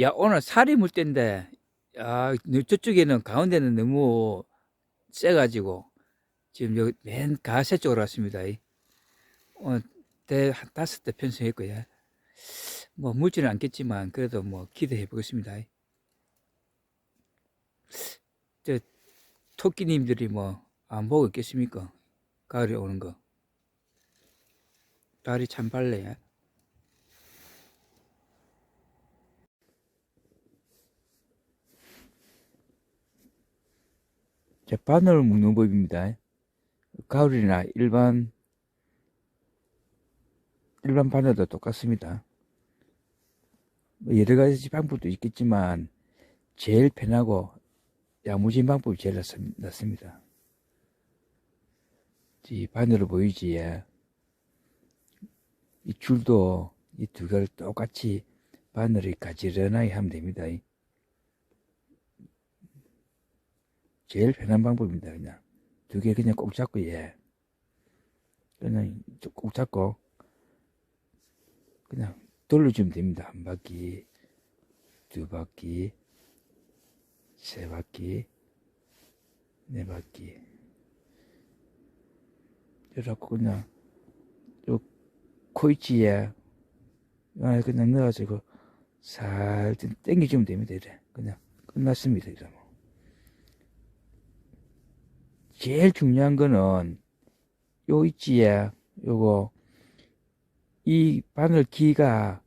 야, 오늘 살이 물 때인데, 야, 저쪽에는, 가운데는 너무 세가지고, 지금 여기 맨 가세 쪽으로 왔습니다. 이. 오늘 대, 한 다섯 대 편성했고요. 뭐, 물지는 않겠지만, 그래도 뭐, 기대해 보겠습니다. 이. 저, 토끼님들이 뭐, 안 보고 있겠습니까? 가을에 오는 거. 다리 참 발레야. 바늘을 묶는 법입니다. 가을이나 일반 일반 바늘도 똑같습니다. 뭐 여러 가지 방법도 있겠지만 제일 편하고 야무진 방법이 제일 낫습- 낫습니다. 이 바늘을 보이지? 예. 이 줄도 이 두 개를 똑같이 바늘이 가지런하게 하면 됩니다. 제일 편한 방법입니다. 그냥 두 개 그냥 꼭 잡고 예. 그냥 꼭 잡고 그냥 돌려주면 됩니다. 한 바퀴, 두 바퀴, 세 바퀴, 네 바퀴. 이렇게 그냥 요 코이치에 그냥 넣어가지고 살짝 당겨주면 됩니다. 이래 그냥 끝났습니다. 이러면. 제일 중요한 거는 요 있지에 요거 이 바늘 기가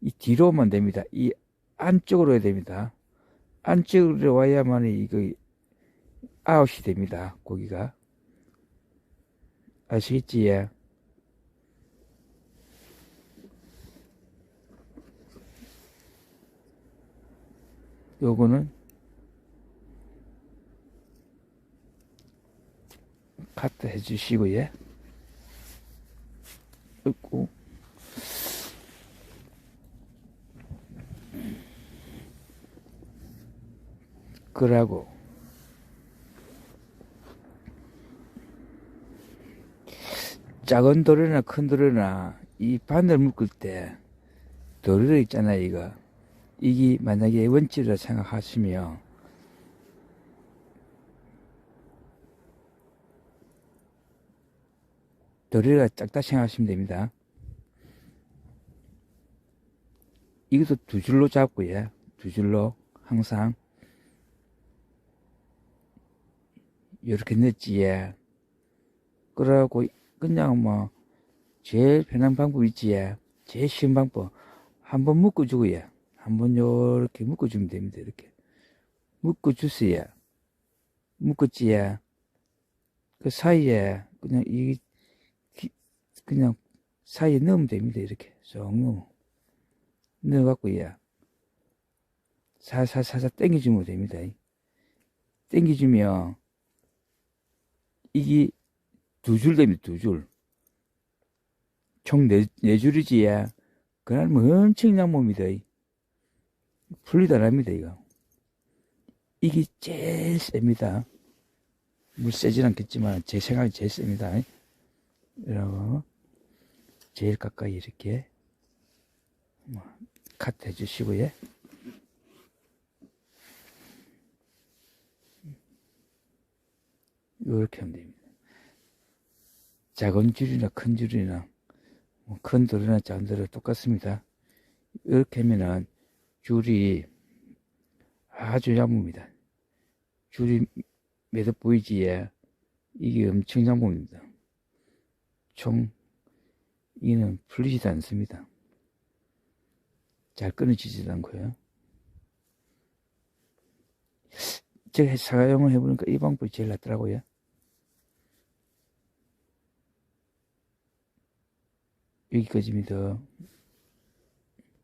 이 뒤로 오면 됩니다. 이 안쪽으로 해야 됩니다. 안쪽으로 와야만 이거 아웃이 됩니다. 고기가 아시겠지? 예. 요거는 카트 해주시고 예. 있고. 그러고. 작은 돌이나 큰 돌이나 이 바늘 묶을 때 돌이 있잖아요 이거. 이게 만약에 원치라 생각하시면 도리가 작다 생각하시면 됩니다. 이것도 두 줄로 잡고요. 두 줄로 항상 이렇게 넣지예. 그러고 그냥 뭐 제일 편한 방법 있지예. 제일 쉬운 방법 한 번 묶어주고요. 한번 요렇게 묶어주면 됩니다. 이렇게 묶어주세요. 묶었지예. 그 사이에 그냥 이 그냥 사이에 넣으면 됩니다. 이렇게 쏙 넣어. 넣어갖고, 야. 살살살살 땡겨주면 됩니다. 땡겨주면, 이게 두 줄 됩니다. 두 줄. 총 네, 네 줄이지, 야. 그날 뭐 엄청난 몸이다. 풀리다 납니다, 이거. 이게 제일 셉니다. 물 세진 않겠지만, 제 생각이 제일 셉니다. 이러고. 제일 가까이 이렇게 뭐, 카트 해주시고요. 이렇게 하면 됩니다. 작은 줄이나 큰 줄이나 뭐큰 돌이나 작은 돌이 똑같습니다. 이렇게 하면은 줄이 아주 얇습니다. 줄이 매듭 보이지에 이게 엄청 얇습니다. 총 이는 풀리지도 않습니다. 잘 끊어지지도 않고요. 제가 사용을 해보니까 이 방법이 제일 낫더라고요. 여기까지입니다.